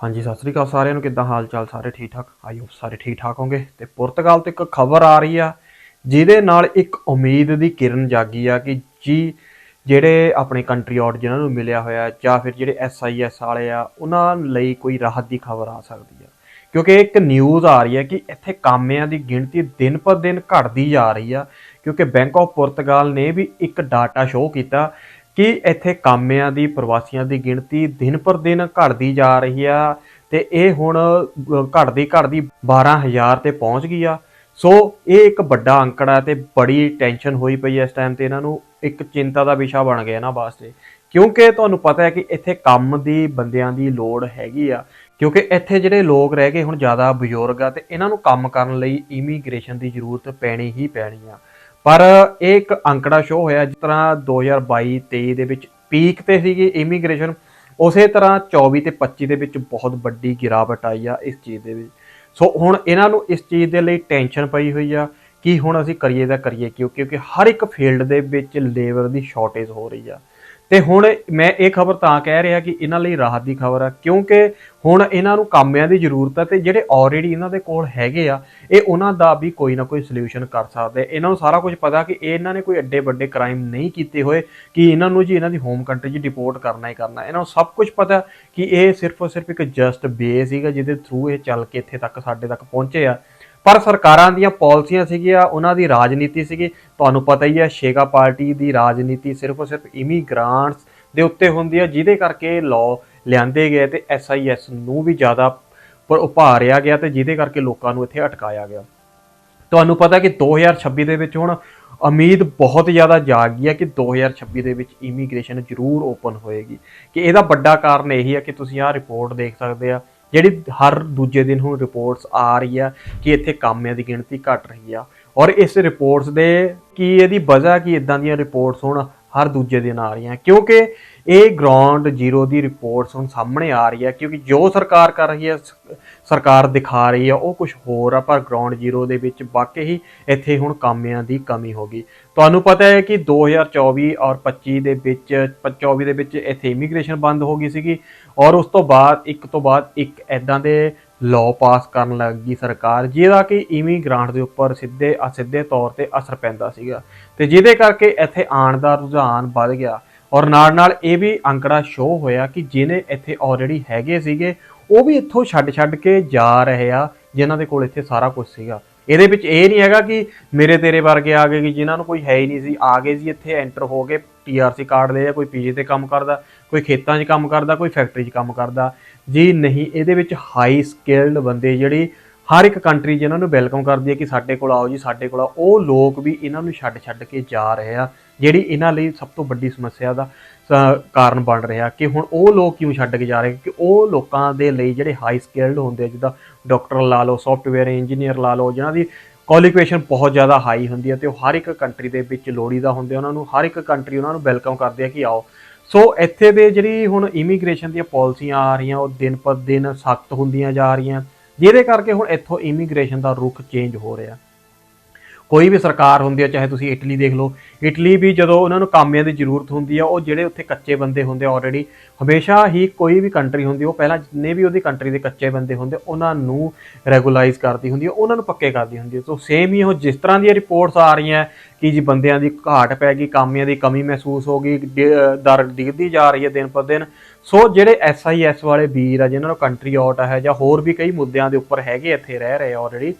ਹਾਂਜੀ, ਸਤਿ ਸ੍ਰੀ ਅਕਾਲ ਸਾਰਿਆਂ ਨੂੰ, ਕਿੱਦਾਂ ਹਾਲ ਚਾਲ ਸਾਰੇ ਠੀਕ ਠਾਕ ਆਈ ਹੋਪ ਸਾਰੇ ਠੀਕ ਠਾਕ ਹੋਗੇ ਤੇ ਪੁਰਤਗਾਲ ਤੋਂ ਇੱਕ ਖਬਰ ਆ ਰਹੀ ਆ, ਜਿਹਦੇ ਨਾਲ ਇੱਕ ਉਮੀਦ ਦੀ ਕਿਰਨ ਜਾਗੀ ਆ ਕਿ ਜੀ ਜਿਹੜੇ ਆਪਣੇ ਕੰਟਰੀ ਆਊਟ ਜਿਨ੍ਹਾਂ ਨੂੰ ਮਿਲਿਆ ਹੋਇਆ, ਜਾਂ ਫਿਰ ਜਿਹੜੇ ਐਸਆਈਐਸ ਵਾਲੇ ਆ, ਉਹਨਾਂ ਲਈ ਕੋਈ ਰਾਹਤ ਦੀ ਖਬਰ ਆ ਸਕਦੀ ਆ। ਕਿਉਂਕਿ ਇੱਕ ਨਿਊਜ਼ ਆ ਰਹੀ ਹੈ ਕਿ ਇੱਥੇ ਕਾਮਿਆਂ ਦੀ ਗਿਣਤੀ ਦਿਨ ਪਰ ਦਿਨ ਘਟਦੀ ਜਾ ਰਹੀ ਆ, ਕਿਉਂਕਿ ਬੈਂਕ ਆਫ ਪੁਰਤਗਾਲ ਨੇ ਵੀ ਇੱਕ ਡਾਟਾ ਸ਼ੋਅ ਕੀਤਾ ਕਿ ਇੱਥੇ ਕਾਮਿਆਂ ਦੀ ਪ੍ਰਵਾਸੀਆਂ ਦੀ ਗਿਣਤੀ ਦਿਨ ਪਰ ਦਿਨ ਘਟਦੀ ਜਾ ਰਹੀ ਆ ਤੇ ਇਹ ਹੁਣ ਅ, ਘਟਦੀ ਘਟਦੀ 12000 ਤੇ ਪਹੁੰਚ ਗਈ ਆ। ਸੋ ਇਹ ਇੱਕ ਵੱਡਾ ਅੰਕੜਾ ਤੇ ਬੜੀ ਟੈਨਸ਼ਨ ਹੋਈ ਪਈ ਐ ਇਸ ਟਾਈਮ ਤੇ ਇਹਨਾਂ ਨੂੰ। ਇੱਕ ਚਿੰਤਾ ਦਾ ਵਿਸ਼ਾ ਬਣ ਗਿਆ ਇਹਨਾਂ ਵਾਸਤੇ। ਕਿਉਂਕਿ ਤੁਹਾਨੂੰ ਪਤਾ ਹੈ ਕਿ ਇੱਥੇ ਕੰਮ ਦੀ ਬੰਦਿਆਂ ਦੀ ਲੋੜ ਹੈਗੀ ਆ। ਕਿਉਂਕਿ ਇੱਥੇ ਜਿਹੜੇ ਲੋਕ ਰਹਿ ਗਏ ਹੁਣ ਜ਼ਿਆਦਾ ਬਜ਼ੁਰਗ ਆ ਤੇ ਇਹਨਾਂ ਨੂੰ ਕੰਮ ਕਰਨ ਲਈ ਇਮੀਗ੍ਰੇਸ਼ਨ ਦੀ ਜ਼ਰੂਰਤ ਪੈਣੀ ਹੀ ਪੈਣੀ ਆ। ਪਰ ਇਹ ਇੱਕ ਅੰਕੜਾ ਸ਼ੋ ਹੋਇਆ ਜਿਸ ਤਰ੍ਹਾਂ 2022 23 ਦੇ ਵਿੱਚ ਪੀਕ ਤੇ ਸੀਗੀ ਇਮੀਗ੍ਰੇਸ਼ਨ ਉਸੇ ਤਰ੍ਹਾਂ 24 ਤੇ 25 ਦੇ ਵਿੱਚ ਬਹੁਤ ਵੱਡੀ ਗਿਰਾਵਟ ਆਈ ਆ ਇਸ ਚੀਜ਼ ਦੇ ਵਿੱਚ। ਸੋ ਹੁਣ ਇਹਨਾਂ ਨੂੰ ਇਸ ਚੀਜ਼ ਦੇ ਲਈ ਟੈਨਸ਼ਨ ਪਈ ਹੋਈ ਆ ਕਿ ਹੁਣ ਅਸੀਂ ਕਰੀਏ ਤਾਂ ਕਰੀਏ ਕਿਉਂ? ਕਿਉਂਕਿ ਹਰ ਇੱਕ ਫੀਲਡ ਦੇ ਵਿੱਚ ਲੇਬਰ ਦੀ ਸ਼ਾਰਟੇਜ ਹੋ ਰਹੀ ਆ। ਤੇ ਹੁਣ ਮੈਂ ਇਹ ਖਬਰ ਤਾਂ ਕਹਿ ਰਿਹਾ ਕਿ ਇਹਨਾਂ ਲਈ ਰਾਹਤ ਦੀ ਖਬਰ ਆ, ਕਿਉਂਕਿ ਹੁਣ ਇਹਨਾਂ ਨੂੰ ਕਾਮਿਆਂ ਦੀ ਜ਼ਰੂਰਤ ਹੈ ਤੇ ਜਿਹੜੇ ਆਲਰੇਡੀ ਇਹਨਾਂ ਦੇ ਕੋਲ ਹੈਗੇ ਆ, ਇਹ ਉਹਨਾਂ ਦਾ ਵੀ ਕੋਈ ਨਾ ਕੋਈ ਸੋਲੂਸ਼ਨ ਕਰ ਸਕਦੇ ਇਹਨਾਂ ਨੂੰ ਸਾਰਾ ਕੁਝ ਪਤਾ ਕਿ ਇਹ ਇਹਨਾਂ ਨੇ ਕੋਈ ਐਡੇ ਵੱਡੇ ਕ੍ਰਾਈਮ ਨਹੀਂ ਕੀਤੇ ਹੋਏ, ਕਿ ਇਹਨਾਂ ਨੂੰ ਜੀ ਇਹਨਾਂ ਦੀ ਹੋਮ ਕੰਟਰੀ 'ਚ ਡਿਪੋਰਟ ਕਰਨਾ ਹੀ ਕਰਨਾ। ਇਹਨਾਂ ਨੂੰ ਸਭ ਕੁਝ ਪਤਾ ਕਿ ਇਹ ਸਿਰਫ ਔਰ ਸਿਰਫ ਇੱਕ ਜਸਟ ਬੇ ਸੀਗਾ, ਜਿਹਦੇ ਥਰੂ ਇਹ ਚੱਲ ਕੇ ਇੱਥੇ ਤੱਕ, ਸਾਡੇ ਤੱਕ ਪਹੁੰਚੇ ਆ। ਪਰ ਸਰਕਾਰਾਂ ਦੀਆਂ ਪਾਲਿਸੀਆਂ ਸੀਗੀਆਂ, ਉਹਨਾਂ ਦੀ ਰਾਜਨੀਤੀ ਸੀਗੀ। ਤੁਹਾਨੂੰ ਪਤਾ ਹੀ ਹੈ ਸ਼ੇਗਾ ਪਾਰਟੀ ਦੀ ਰਾਜਨੀਤੀ ਸਿਰਫ ਔਰ ਸਿਰਫ ਇਮੀਗ੍ਰਾਂਟਸ ਦੇ ਉੱਤੇ ਹੁੰਦੀ ਹੈ, ਜਿਹਦੇ ਕਰਕੇ ਲਾਅ ਲਿਆਂਦੇ ਗਏ ਤੇ ਐਸਆਈਐਸ ਨੂੰ ਵੀ ਜ਼ਿਆਦਾ ਪਰ ਉਭਾਰਿਆ ਗਿਆ ਤੇ ਜਿਹਦੇ ਕਰਕੇ ਲੋਕਾਂ ਨੂੰ ਇੱਥੇ ਅਟਕਾਇਆ ਗਿਆ। ਤੁਹਾਨੂੰ ਪਤਾ ਕਿ 2026 ਦੇ ਵਿੱਚ ਹੁਣ ਉਮੀਦ ਬਹੁਤ ਜ਼ਿਆਦਾ ਜਾਗ ਗਈ ਹੈ ਕਿ 2026 ਦੇ ਵਿੱਚ ਇਮੀਗ੍ਰੇਸ਼ਨ ਜ਼ਰੂਰ ਓਪਨ ਹੋਏਗੀ। ਕਿ ਇਹਦਾ ਵੱਡਾ ਕਾਰਨ ਇਹੀ ਹੈ ਕਿ ਤੁਸੀਂ ਆਹ ਰਿਪੋਰਟ ਦੇਖ ਸਕਦੇ ਆ ਜਿਹੜੀ ਹਰ ਦੂਜੇ ਦਿਨ ਹੁਣ ਰਿਪੋਰਟਸ ਆ ਰਹੀ ਆ ਕਿ ਇੱਥੇ ਕਾਮਿਆਂ ਦੀ ਗਿਣਤੀ ਘਟ ਰਹੀ ਆ। ਔਰ ਇਸ ਰਿਪੋਰਟਸ ਦੇ ਕੀ ਇਹਦੀ ਵਜ੍ਹਾ ਕੀ ਇਦਾਂ ਦੀਆਂ ਰਿਪੋਰਟਸ ਹੁਣ ਹਰ ਦੂਜੇ ਦਿਨ ਆ ਰਹੀਆਂ? ਕਿਉਂਕਿ ਇਹ ਗਰਾਊਂਡ ਜ਼ੀਰੋ ਦੀ ਰਿਪੋਰਟਸ ਹੁਣ ਸਾਹਮਣੇ ਆ ਰਹੀ ਹੈ, ਕਿਉਂਕਿ ਜੋ ਸਰਕਾਰ ਕਰ ਰਹੀ ਹੈ ਸਰਕਾਰ ਦਿਖਾ ਰਹੀ ਹੈ, ਉਹ ਕੁਝ ਹੋਰ ਆ, ਪਰ ਗਰਾਊਂਡ ਜ਼ੀਰੋ ਦੇ ਵਿੱਚ ਵਾਕਈ ਹੀ ਇੱਥੇ ਹੁਣ ਕਾਮਿਆਂ ਦੀ ਕਮੀ ਹੋ ਗਈ। ਤੁਹਾਨੂੰ ਪਤਾ ਹੈ ਕਿ 2024 ਔਰ 25 ਦੇ ਵਿੱਚ 24 ਦੇ ਵਿੱਚ ਇੱਥੇ ਇਮੀਗ੍ਰੇਸ਼ਨ ਬੰਦ ਹੋ ਗਈ ਸੀਗੀ, ਔਰ ਉਸ ਤੋਂ ਬਾਅਦ, ਇੱਕ ਤੋਂ ਬਾਅਦ ਇੱਕ ਐਦਾਂ ਦੇ ਲਾਅ ਪਾਸ ਕਰਨ ਲੱਗ ਗਈ ਸਰਕਾਰ, ਜਿਹਦਾ ਕਿ ਇਮੀਗ੍ਰਾਂਟ ਦੇ ਉੱਪਰ ਸਿੱਧੇ ਅਸਿੱਧੇ ਤੌਰ ਤੇ ਅਸਰ ਪੈਂਦਾ ਸੀਗਾ। ਤੇ ਜਿਹਦੇ ਕਰਕੇ ਇੱਥੇ ਆਉਣ ਦਾ ਰੁਝਾਨ ਵੱਧ ਗਿਆ। ਔਰ ਨਾਲ ਨਾਲ ਇਹ ਵੀ ਅੰਕੜਾ ਸ਼ੋ ਹੋਇਆ ਕਿ ਜਿਹਨੇ ਇੱਥੇ ਆਲਰੇਡੀ ਹੈਗੇ ਸੀਗੇ, ਉਹ ਵੀ ਇੱਥੋਂ ਛੱਡ ਛੱਡ ਕੇ ਜਾ ਰਹੇ ਆ, ਜਿਨ੍ਹਾਂ ਦੇ ਕੋਲ ਇੱਥੇ ਸਾਰਾ ਕੁਝ ਸੀਗਾ। ਇਹਦੇ ਵਿੱਚ ਇਹ ਨਹੀਂ ਹੈਗਾ ਕਿ ਮੇਰੇ ਤੇਰੇ ਵਰਗੇ ਆ ਗਏ, ਕਿ ਜਿਨ੍ਹਾਂ ਨੂੰ ਕੋਈ ਹੈ ਹੀ ਨਹੀਂ ਸੀ, ਆ ਗਏ ਜੀ ਇੱਥੇ ਐਂਟਰ ਹੋ ਗਏ ਟੀਆਰਸੀ ਕਾਰਡ ਦੇ ਜਾਂ ਕੋਈ ਪੀਜੀ ਤੇ ਕੰਮ ਕਰਦਾ, ਕੋਈ ਖੇਤਾਂ 'ਚ ਕੰਮ ਕਰਦਾ, ਕੋਈ ਫੈਕਟਰੀ 'ਚ ਕੰਮ ਕਰਦਾ। ਜੀ ਨਹੀਂ, ਇਹਦੇ ਵਿੱਚ ਹਾਈ ਸਕਿਲਡ ਬੰਦੇ ਜਿਹੜੀ ਹਰ ਇੱਕ ਕੰਟਰੀ ਜਿਹਨਾਂ ਨੂੰ ਵੈਲਕਮ ਕਰਦੀ ਹੈ ਕਿ ਸਾਡੇ ਕੋਲ ਆਓ ਜੀ, ਸਾਡੇ ਕੋਲ ਆਓ। ਉਹ ਲੋਕ ਵੀ ਇਹਨਾਂ ਨੂੰ ਛੱਡ ਛੱਡ ਕੇ ਜਾ ਰਹੇ ਆ। ਜਿਹੜੀ ਇਹਨਾਂ ਲਈ ਸਭ ਤੋਂ ਵੱਡੀ ਸਮੱਸਿਆ ਦਾ ਸ- ਕਾਰਨ ਬਣ ਰਿਹਾ ਕਿ ਹੁਣ ਉਹ ਲੋਕ ਕਿਉਂ ਛੱਡ ਕੇ ਜਾ ਰਹੇ ਕਿ ਉਹ ਲੋਕਾਂ ਦੇ ਲਈ ਜਿਹੜੇ ਹਾਈ ਸਕਿਲਡ ਹੁੰਦੇ ਆ ਜਿੱਦਾਂ ਡਾਕਟਰ ਲਾ ਲਓ ਸੌਫਟਵੇਅਰ ਇੰਜੀਨੀਅਰ ਲਾ ਲਓ ਜਿਨ੍ਹਾਂ ਦੀ ਕੁਆਲੀਫਿਕੇਸ਼ਨ ਬਹੁਤ ਜ਼ਿਆਦਾ ਹਾਈ ਹੁੰਦੀ ਹੈ ਤੇ ਉਹ ਹਰ ਇੱਕ ਕੰਟਰੀ ਦੇ ਵਿੱਚ ਲੋੜੀਦਾ ਹੁੰਦੇ ਆ, ਉਹਨਾਂ ਨੂੰ ਹਰ ਇੱਕ ਕੰਟਰੀ ਉਹਨਾਂ ਨੂੰ ਵੈਲਕਮ ਕਰਦੇ ਆ ਕਿ ਆਓ। ਸੋ ਇੱਥੇ ਦੇ ਜਿਹੜੀ ਹੁਣ ਇਮੀਗ੍ਰੇਸ਼ਨ ਦੀਆਂ ਪਾਲਿਸੀਆਂ ਆ ਰਹੀਆਂ ਉਹ ਦਿਨ ਪਰ ਦਿਨ ਸਖਤ ਹੁੰਦੀਆਂ ਜਾ ਰਹੀਆਂ ਜਿਹਦੇ ਕਰਕੇ ਹੁਣ ਇੱਥੋਂ ਇਮੀਗ੍ਰੇਸ਼ਨ ਦਾ ਰੁਖ ਚੇਂਜ ਹੋ ਰਿਹਾ। ਕੋਈ ਵੀ ਸਰਕਾਰ ਹੁੰਦੀ ਹੈ ਚਾਹੇ ਤੁਸੀਂ ਇਟਲੀ ਦੇਖ ਲਓ, ਇਟਲੀ ਵੀ ਜਦੋਂ ਉਹਨਾਂ ਨੂੰ ਕਾਮਿਆਂ ਦੀ ਜ਼ਰੂਰਤ ਹੁੰਦੀ ਆ, ਉਹ ਜਿਹੜੇ ਉੱਥੇ ਕੱਚੇ ਬੰਦੇ ਹੁੰਦੇ ਆਲਰੇਡੀ ਹਮੇਸ਼ਾ ਹੀ ਕੋਈ ਵੀ ਕੰਟਰੀ ਹੁੰਦੀ ਉਹ ਪਹਿਲਾਂ ਜਿੰਨੇ ਵੀ ਉਹਦੀ ਕੰਟਰੀ ਦੇ ਕੱਚੇ ਬੰਦੇ ਹੁੰਦੇ ਉਹਨਾਂ ਨੂੰ ਰੈਗੂਲਾਈਜ਼ ਕਰਦੀ ਹੁੰਦੀ ਹੈ ਉਹਨਾਂ ਨੂੰ ਪੱਕੇ ਕਰਦੀ ਹੁੰਦੀ ਹੈ ਸੋ ਸੇਮ ਹੀ ਉਹ ਜਿਸ ਤਰ੍ਹਾਂ ਦੀਆਂ ਰਿਪੋਰਟਸ ਆ ਰਹੀਆਂ, ਕਿ ਜੀ ਬੰਦਿਆਂ ਦੀ ਘਾਟ ਪੈ ਗਈ, ਕਾਮਿਆਂ ਦੀ ਕਮੀ ਮਹਿਸੂਸ ਹੋ ਗਈ ਦਰ ਡਿੱਗਦੀ ਜਾ ਰਹੀ ਹੈ ਦਿਨ ਪਰ ਦਿਨ। ਸੋ ਜਿਹੜੇ ਐਸਆਈਐਸ ਵਾਲੇ ਵੀਰ ਆ, ਜਿਨ੍ਹਾਂ ਨੂੰ ਕੰਟਰੀ ਆਊਟ ਹੈ ਜਾਂ ਹੋਰ ਵੀ ਕਈ ਮੁੱਦਿਆਂ ਦੇ ਉੱਪਰ ਹੈਗੇ ਇੱਥੇ ਰਹਿ ਰਹੇ ਆਲਰੇਡੀ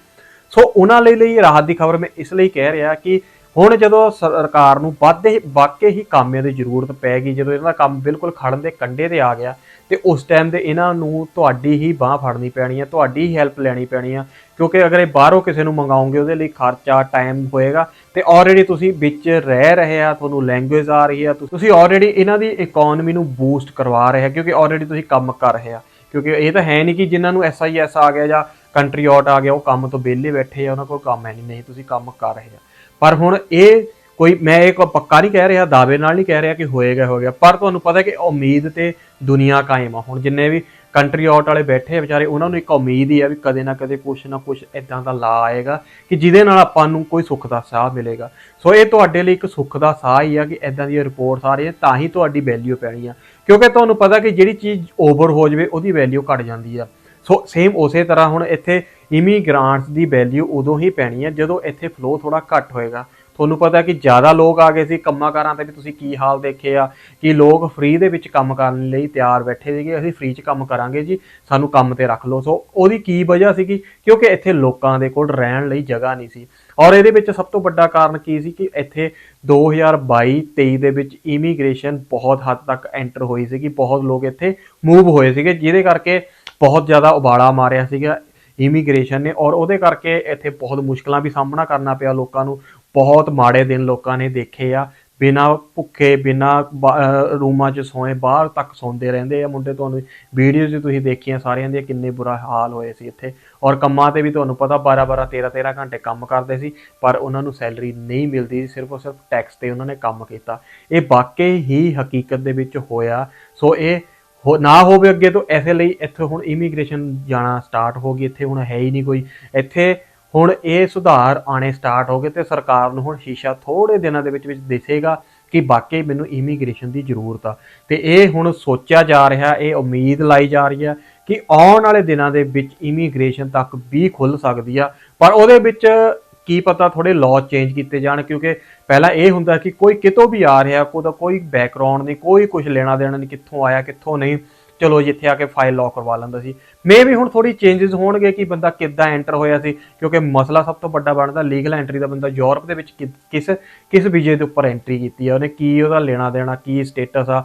ਸੋ ਉਹਨਾਂ ਲਈ ਲਈ ਰਾਹਤ ਦੀ ਖਬਰ ਮੈਂ ਇਸ ਲਈ ਕਹਿ ਰਿਹਾ ਕਿ ਹੁਣ ਜਦੋਂ ਸਰਕਾਰ ਨੂੰ ਵਾਧੇ ਵਾਕਈ ਹੀ ਕਾਮਿਆਂ ਦੀ ਜ਼ਰੂਰਤ ਪੈ ਗਈ, ਜਦੋਂ ਇਹਨਾਂ ਦਾ ਕੰਮ ਬਿਲਕੁਲ ਖੜਨ ਦੇ ਕੰਢੇ ਤੇ ਆ ਗਿਆ, ਤੇ ਉਸ ਟਾਈਮ ਦੇ ਇਹਨਾਂ ਨੂੰ ਤੁਹਾਡੀ ਹੀ ਬਾਹ ਫੜਨੀ ਪੈਣੀ ਹੈ ਤੁਹਾਡੀ ਹੀ ਹੈਲਪ ਲੈਣੀ ਪੈਣੀ ਆ, ਕਿਉਂਕਿ ਅਗਰ ਇਹ ਬਾਹਰੋਂ ਕਿਸੇ ਨੂੰ ਮੰਗਾਉਂਗੇ ਉਹਦੇ ਲਈ ਖਰਚਾ ਟਾਈਮ ਹੋਏਗਾ, ਤੇ ਆਲਰੇਡੀ ਤੁਸੀਂ ਵਿੱਚ ਰਹਿ ਰਹੇ ਆ, ਤੁਹਾਨੂੰ ਲੈਂਗੁਏਜ ਆ ਰਹੀ ਆ, ਤੁਸੀਂ ਆਲਰੇਡੀ ਇਹਨਾਂ ਦੀ ਇਕਨੋਮੀ ਨੂੰ ਬੂਸਟ ਕਰਵਾ ਰਹੇ ਆ, ਕਿਉਂਕਿ ਆਲਰੇਡੀ ਤੁਸੀਂ ਕੰਮ ਕਰ ਰਹੇ ਆ, ਕਿਉਂਕਿ ਇਹ ਤਾਂ ਹੈ ਨਹੀਂ ਕਿ ਜਿਨ੍ਹਾਂ ਨੂੰ ਐਸਆਈਐਸ ਆ ਗਿਆ ਜਾਂ ਕੰਟਰੀ ਆਊਟ ਆ ਗਿਆ, ਉਹ ਕੰਮ ਤੋਂ ਵਿਹਲੇ ਬੈਠੇ ਆ, ਉਹਨਾਂ ਕੋਲ ਕੰਮ ਹੈ ਨਹੀਂ ਨਹੀਂ, ਤੁਸੀਂ ਕੰਮ ਕਰ ਰਹੇ ਆ। ਪਰ ਹੁਣ ਇਹ ਕੋਈ, ਮੈਂ ਇਹ ਕੋਈ ਪੱਕਾ ਨਹੀਂ ਕਹਿ ਰਿਹਾ, ਦਾਅਵੇ ਨਾਲ ਨਹੀਂ ਕਹਿ ਰਿਹਾ ਕਿ ਹੋਏਗਾ ਹੋ ਗਿਆ, ਪਰ ਤੁਹਾਨੂੰ ਪਤਾ ਕਿ ਉਮੀਦ ਤੇ ਦੁਨੀਆ ਕਾਇਮ ਆ। ਹੁਣ ਜਿੰਨੇ ਵੀ ਕੰਟਰੀ ਆਊਟ ਵਾਲੇ ਬੈਠੇ ਆ ਵਿਚਾਰੇ, ਉਹਨਾਂ ਨੂੰ ਇੱਕ ਉਮੀਦ ਹੀ ਆ ਵੀ ਕਦੇ ਨਾ ਕਦੇ ਕੁਛ ਨਾ ਕੁਛ ਇਦਾਂ ਦਾ ਲਾ ਆਏਗਾ ਕਿ ਜਿਹਦੇ ਨਾਲ ਆਪਾਂ ਨੂੰ ਕੋਈ ਸੁੱਖ ਦਾ ਸਾਹ ਮਿਲੇਗਾ। ਸੋ ਇਹ ਤੁਹਾਡੇ ਲਈ ਇੱਕ ਸੁੱਖ ਦਾ ਸਾਹ ਹੀ ਆ ਕਿ ਇਦਾਂ ਦੀਆਂ ਰਿਪੋਰਟਸ ਆ ਰਹੀਆਂ, ਤਾਂ ਹੀ ਤੁਹਾਡੀ ਵੈਲਿਊ ਪੈਣੀ ਆ। ਕਿਉਂਕਿ ਤੁਹਾਨੂੰ ਪਤਾ ਕਿ ਜਿਹੜੀ ਚੀਜ਼ ਓਵਰ ਹੋ ਜਾਵੇ, ਉਹਦੀ ਵੈਲਿਊ ਘਟ ਜਾਂਦੀ ਆ। ਸੋ ਸੇਮ ਉਸੇ ਤਰ੍ਹਾਂ ਹੁਣ ਇੱਥੇ ਇਮੀਗ੍ਰਾਂਟਸ ਦੀ ਵੈਲਿਊ ਉਦੋਂ ਹੀ ਪੈਣੀ ਹੈ ਜਦੋਂ ਇੱਥੇ ਫਲੋ ਥੋੜਾ ਘੱਟ ਹੋਏਗਾ। ਤੁਹਾਨੂੰ ਪਤਾ ਕਿ ਜ਼ਿਆਦਾ ਲੋਕ ਆ ਗਏ ਸੀ ਕੰਮਾਂ ਕਾਰਾਂ ਤੇ ਵੀ ਤੁਸੀਂ ਕੀ ਹਾਲ ਦੇਖੇ ਆ, ਕਿ ਲੋਕ ਫ੍ਰੀ ਦੇ ਵਿੱਚ ਕੰਮ ਕਰਨ ਲਈ ਤਿਆਰ ਬੈਠੇ ਸੀਗੇ, ਅਸੀਂ ਫ੍ਰੀ 'ਚ ਕੰਮ ਕਰਾਂਗੇ ਜੀ, ਸਾਨੂੰ ਕੰਮ ਤੇ ਰੱਖ ਲਓ। ਸੋ ਉਹਦੀ ਕੀ ਵਜ੍ਹਾ ਸੀਗੀ? ਕਿਉਂਕਿ ਇੱਥੇ ਲੋਕਾਂ ਦੇ ਕੋਲ ਰਹਿਣ ਲਈ ਜਗ੍ਹਾ ਨਹੀਂ ਸੀ। ਔਰ ਇਹਦੇ ਵਿੱਚ ਸਭ ਤੋਂ ਵੱਡਾ ਕਾਰਨ ਕੀ ਸੀ ਕਿ ਇੱਥੇ 2022-23 ਦੇ ਵਿੱਚ ਇਮੀਗ੍ਰੇਸ਼ਨ ਬਹੁਤ ਹੱਦ ਤੱਕ ਐਂਟਰ ਹੋਈ ਸੀਗੀ, ਬਹੁਤ ਲੋਕ ਇੱਥੇ ਮੂਵ ਹੋਏ ਸੀਗੇ, ਜਿਹਦੇ ਕਰਕੇ ਬਹੁਤ ਜ਼ਿਆਦਾ ਉਬਾਲਾ ਮਾਰਿਆ ਸੀਗਾ ਇਮੀਗ੍ਰੇਸ਼ਨ ਨੇ ਔਰ ਉਹਦੇ ਕਰਕੇ ਇੱਥੇ ਬਹੁਤ ਮੁਸ਼ਕਲਾਂ ਵੀ ਸਾਹਮਣਾ ਕਰਨਾ ਪਿਆ ਲੋਕਾਂ ਨੂੰ। ਬਹੁਤ ਮਾੜੇ ਦਿਨ ਲੋਕਾਂ ਨੇ ਦੇਖੇ ਆ। ਬਿਨਾ ਭੁੱਖੇ, ਬਿਨਾ ਰੂਮਾਂ 'ਚ ਸੋਏ, ਬਾਹਰ ਤੱਕ ਸੌਂਦੇ ਰਹਿੰਦੇ ਆ। ਮੁੰਡੇ ਤੁਹਾਨੂੰ ਵੀਡੀਓਜ਼ ਵੀ ਤੁਸੀਂ ਦੇਖੀਆਂ ਸਾਰਿਆਂ ਦੀਆਂ ਕਿੰਨੇ ਬੁਰਾ ਹਾਲ ਹੋਏ ਸੀ ਇੱਥੇ। ਔਰ ਕੰਮਾਂ ਤੇ ਵੀ ਤੁਹਾਨੂੰ ਪਤਾ 12 12 13 13 ਘੰਟੇ ਕੰਮ ਕਰਦੇ ਸੀ, ਪਰ ਉਹਨਾਂ ਨੂੰ ਸੈਲਰੀ ਨਹੀਂ ਮਿਲਦੀ ਸਿਰਫ ਔਰ ਸਿਰਫ ਟੈਕਸ ਤੇ ਉਹਨਾਂ ਨੇ ਕੰਮ ਕੀਤਾ। ਇਹ ਵਾਕਈ ਹੀ ਹਕੀਕਤ ਦੇ ਵਿੱਚ ਹੋਇਆ। ਸੋ ਇਹ ਹੋ, ਨਾ ਹੋਵੇ ਅੱਗੇ ਤੋਂ, ਐਸੇ ਲਈ ਇੱਥੇ ਹੁਣ ਇਮੀਗ੍ਰੇਸ਼ਨ ਜਾਣਾ ਸਟਾਰਟ ਹੋ ਗਈ, ਇੱਥੇ ਹੁਣ ਹੈ ਹੀ ਨਹੀਂ ਕੋਈ। ਇੱਥੇ ਹੁਣ ਇਹ ਸੁਧਾਰ ਆਣੇ ਸਟਾਰਟ ਹੋ ਗਏ ਤੇ ਸਰਕਾਰ ਨੂੰ ਹੁਣ ਸ਼ੀਸ਼ਾ ਥੋੜੇ ਦਿਨਾਂ ਦੇ ਵਿੱਚ ਵਿੱਚ ਦਿਸੇਗਾ ਕਿ ਬਾਕੀ ਮੈਨੂੰ ਇਮੀਗ੍ਰੇਸ਼ਨ ਦੀ ਜ਼ਰੂਰਤ ਆ। ਤੇ ਇਹ ਹੁਣ ਸੋਚਿਆ ਜਾ ਰਿਹਾ, ਇਹ ਉਮੀਦ ਲਾਈ ਜਾ ਰਹੀ ਆ ਕਿ ਆਉਣ ਵਾਲੇ ਦਿਨਾਂ ਦੇ ਵਿੱਚ ਇਮੀਗ੍ਰੇਸ਼ਨ ਤੱਕ ਵੀ ਖੁੱਲ ਸਕਦੀ ਆ। ਪਰ ਉਹਦੇ ਵਿੱਚ ਕੀ ਪਤਾ ਥੋੜੇ ਲਾਅ ਚੇਂਜ ਕੀਤੇ ਜਾਣ, ਕਿਉਂਕਿ ਪਹਿਲਾਂ ਇਹ ਹੁੰਦਾ ਕਿ ਕੋਈ ਕਿਤੋਂ ਵੀ ਆ ਰਿਹਾ, ਕੋਈ ਦਾ ਕੋਈ ਬੈਕਗ੍ਰਾਉਂਡ ਨਹੀਂ, ਕੋਈ ਕੁਝ ਲੈਣਾ ਦੇਣਾ ਨਹੀਂ, ਕਿੱਥੋਂ ਆਇਆ, ਕਿੱਥੋਂ ਨਹੀਂ, ਚਲੋ ਜਿੱਥੇ ਆ ਕੇ ਫਾਈਲ ਲੌਕ ਕਰਵਾ ਲੈਂਦਾ ਸੀ। ਮੇ ਵੀ ਹੁਣ ਥੋੜੀ ਚੇਂਜਸ ਹੋਣਗੇ ਕਿ ਬੰਦਾ ਕਿੱਦਾਂ ਐਂਟਰ ਹੋਇਆ ਸੀ, ਕਿਉਂਕਿ ਮਸਲਾ ਸਭ ਤੋਂ ਵੱਡਾ ਬਣਦਾ ਲੀਗਲ ਐਂਟਰੀ ਦਾ ਬੰਦਾ ਯੂਰਪ ਦੇ ਵਿੱਚ ਕਿ- ਕਿਸ ਕਿਸ ਵੀਜ਼ੇ ਦੇ ਉੱਪਰ ਐਂਟਰੀ ਕੀਤੀ ਆ, ਉਹਨੇ ਕੀ ਉਹਦਾ ਲੈਣਾ ਦੇਣਾ, ਕੀ ਸਟੇਟਸ ਆ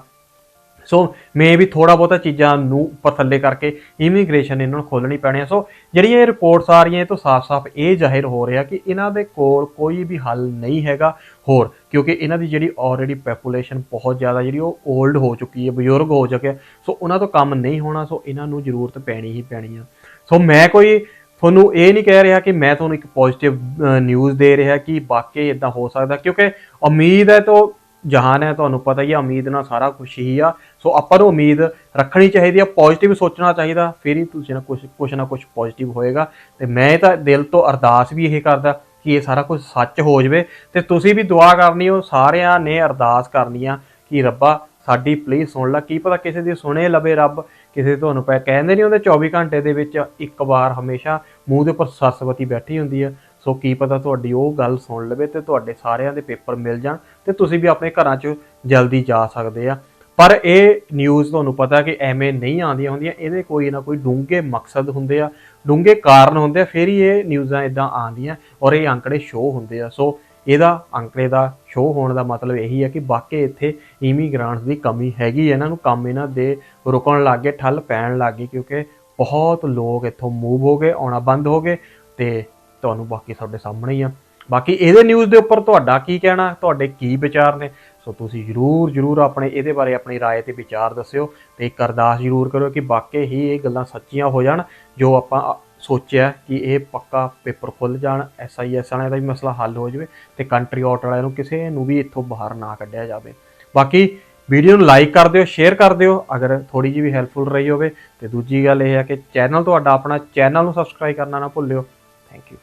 ਸੋ ਮੇ ਵੀ ਥੋੜਾ ਬਹੁਤਾ ਚੀਜ਼ਾਂ ਨੂੰ ਉੱਪਰ ਥੱਲੇ ਕਰਕੇ ਇਮੀਗ੍ਰੇਸ਼ਨ ਇਹਨਾਂ ਨੂੰ ਖੋਲਣੀ ਪੈਣੀ ਆ। ਸੋ ਜਿਹੜੀਆਂ ਇਹ ਰਿਪੋਰਟਸ ਆ ਰਹੀਆਂ, ਇਹ ਤੋਂ ਸਾਫ਼-ਸਾਫ਼ ਇਹ ਜ਼ਾਹਿਰ ਹੋ ਰਿਹਾ ਕਿ ਇਹਨਾਂ ਦੇ ਕੋਲ ਕੋਈ ਵੀ ਹੱਲ ਨਹੀਂ ਹੈਗਾ ਹੋਰ, ਕਿਉਂਕਿ ਇਹਨਾਂ ਦੀ ਜਿਹੜੀ ਆਲਰੇਡੀ ਪੋਪੂਲੇਸ਼ਨ ਬਹੁਤ ਜ਼ਿਆਦਾ ਜਿਹੜੀ ਉਹ 올ਡ ਹੋ ਚੁੱਕੀ ਹੈ, ਬਜ਼ੁਰਗ ਹੋ ਚੁੱਕੇ ਆ। ਸੋ ਉਹਨਾਂ ਤੋਂ ਕੰਮ ਨਹੀਂ ਹੋਣਾ ਸੋ ਇਹਨਾਂ ਨੂੰ ਜ਼ਰੂਰਤ ਪੈਣੀ ਹੀ ਪੈਣੀ ਆ। ਸੋ ਮੈਂ ਕੋਈ ਤੁਹਾਨੂੰ ਇਹ ਨਹੀਂ ਕਹਿ ਰਿਹਾ ਕਿ ਮੈਂ ਤੁਹਾਨੂੰ ਇੱਕ ਪੋਜ਼ਿਟਿਵ ਨਿਊਜ਼ ਦੇ ਰਿਹਾ ਕਿ ਵਾਕਈ ਇਦਾਂ ਹੋ ਸਕਦਾ, ਕਿਉਂਕਿ ਉਮੀਦ ਹੈ ਤਾਂ ਜਹਾਨ ਹੈ, ਤੁਹਾਨੂੰ ਪਤਾ ਹੀ ਹੈ ਉਮੀਦ ਨਾਲ ਸਾਰਾ ਕੁਝ ਹੀ ਆ। ਸੋ ਆਪਾਂ ਨੂੰ ਉਮੀਦ ਰੱਖਣੀ ਚਾਹੀਦੀ ਆ ਪੋਜ਼ਿਟਿਵ ਸੋਚਣਾ ਚਾਹੀਦਾ, ਫਿਰ ਹੀ ਤੁਸੀਂ ਨਾ ਕੁਝ ਕੁਝ ਨਾ ਕੁਝ ਪੋਜ਼ਿਟਿਵ ਹੋਏਗਾ। ਤੇ ਮੈਂ ਤਾਂ ਦਿਲ ਤੋਂ ਅਰਦਾਸ ਵੀ ਇਹ ਕਰਦਾ ਕਿ ਇਹ ਸਾਰਾ ਕੁਝ ਸੱਚ ਹੋ ਜਾਵੇ। ਤੇ ਤੁਸੀਂ ਵੀ ਦੁਆ ਕਰਨੀ ਹੋ ਸਾਰਿਆਂ ਨੇ ਅਰਦਾਸ ਕਰਨੀ ਆ ਕਿ ਰੱਬਾ ਸਾਡੀ ਪਲੀਜ਼ ਸੁਣ ਲੈ। ਕੀ ਪਤਾ ਕਿਸੇ ਦੀ ਸੁਣੇ ਲਵੇ ਰੱਬ, ਕਿਸੇ ਤੁਹਾਨੂੰ ਪੈ ਕਹਿੰਦੇ ਨਹੀਂ ਹੁੰਦੇ 24 ਘੰਟੇ ਦੇ ਵਿੱਚ ਇੱਕ ਵਾਰ ਹਮੇਸ਼ਾ ਮੂੰਹ ਦੇ ਉੱਪਰ ਸਰਸਵਤੀ ਬੈਠੀ ਹੁੰਦੀ ਆ। ਸੋ ਕੀ ਪਤਾ ਤੁਹਾਡੀ ਉਹ ਗੱਲ ਸੁਣ ਲਵੇ ਤੇ ਤੁਹਾਡੇ ਸਾਰਿਆਂ ਦੇ ਪੇਪਰ ਮਿਲ ਜਾਣ ਤੇ ਤੁਸੀਂ ਵੀ ਆਪਣੇ ਘਰਾਂ 'ਚ ਜਲਦੀ ਜਾ ਸਕਦੇ ਆ। ਪਰ ਇਹ ਨਿਊਜ਼ ਤੁਹਾਨੂੰ ਪਤਾ ਕਿ ਐਵੇਂ ਨਹੀਂ ਆਉਂਦੀਆਂ ਹੁੰਦੀਆਂ, ਇਹਦੇ ਕੋਈ ਨਾ ਕੋਈ ਡੂੰਘੇ ਮਕਸਦ ਹੁੰਦੇ ਆ, ਡੂੰਘੇ ਕਾਰਨ ਹੁੰਦੇ ਆ, ਫਿਰ ਹੀ ਇਹ ਨਿਊਜ਼ਾਂ ਇਦਾਂ ਆਉਂਦੀਆਂ ਔਰ ਇਹ ਅੰਕੜੇ ਸ਼ੋਅ ਹੁੰਦੇ ਆ। ਸੋ ਇਹਦਾ ਅੰਕੜੇ ਦਾ ਸ਼ੋਅ ਹੋਣ ਦਾ ਮਤਲਬ ਇਹੀ ਹੈ ਕਿ ਵਾਕਈ ਇੱਥੇ ਇਮੀਗ੍ਰਾਂਟਸ ਦੀ ਕਮੀ ਹੈਗੀ ਇਹਨਾਂ ਨੂੰ ਕੰਮ ਇਹਨਾਂ ਦੇ ਰੁਕਣ ਲੱਗ ਗਏ, ਠੱਲ ਪੈਣ ਲੱਗ ਗਈ ਕਿਉਂਕਿ ਬਹੁਤ ਲੋਕ ਇੱਥੋਂ ਮੂਵ ਹੋ ਗਏ, ਆਉਣਾ ਬੰਦ ਹੋ ਗਏ ਤੇ ਤੁਹਾਨੂੰ ਬਾਕੀ ਤੁਹਾਡੇ ਸਾਹਮਣੇ ਹੀ ਆ। ਬਾਕੀ ਇਹਦੇ ਨਿਊਜ਼ ਦੇ ਉੱਪਰ ਤੁਹਾਡਾ ਕੀ ਕਹਿਣਾ, ਤੁਹਾਡੇ ਕੀ ਵਿਚਾਰ ਨੇ? ਸੋ ਤੁਸੀਂ ਜਰੂਰ ਜਰੂਰ ਆਪਣੇ ਇਹਦੇ ਬਾਰੇ ਆਪਣੀ رائے ਤੇ ਵਿਚਾਰ ਦੱਸਿਓ ਤੇ ਇੱਕ ਅਰਦਾਸ ਜਰੂਰ ਕਰੋ ਕਿ ਵਾਕਈ ਹੀ ਇਹ ਗੱਲਾਂ ਸੱਚੀਆਂ ਹੋ ਜਾਣ ਜੋ ਆਪਾਂ ਸੋਚਿਆ ਕਿ ਇਹ ਪੱਕਾ ਪੇਪਰ ਖੁੱਲ ਜਾਣ ਐਸਆਈਐਸ ਵਾਲਿਆਂ ਦਾ ਵੀ ਮਸਲਾ ਹੱਲ ਹੋ ਜਾਵੇ ਤੇ ਕੰਟਰੀ ਆਊਟ ਵਾਲਿਆਂ ਨੂੰ ਕਿਸੇ ਨੂੰ ਵੀ ਇੱਥੋਂ ਬਾਹਰ ਨਾ ਕੱਢਿਆ ਜਾਵੇ ਬਾਕੀ ਵੀਡੀਓ ਨੂੰ ਲਾਈਕ ਕਰ ਦਿਓ ਸ਼ੇਅਰ ਕਰ ਦਿਓ ਅਗਰ ਥੋੜੀ ਜਿਹੀ ਵੀ ਹੈਲਪਫੁਲ ਰਹੀ ਹੋਵੇ ਤੇ ਦੂਜੀ ਗੱਲ ਇਹ ਹੈ ਕਿ ਚੈਨਲ ਤੁਹਾਡਾ ਆਪਣਾ ਚੈਨਲ ਨੂੰ ਸਬਸਕ੍ਰਾਈਬ ਕਰਨਾ ਨਾ ਭੁੱਲਿਓ ਥੈਂਕ ਯੂ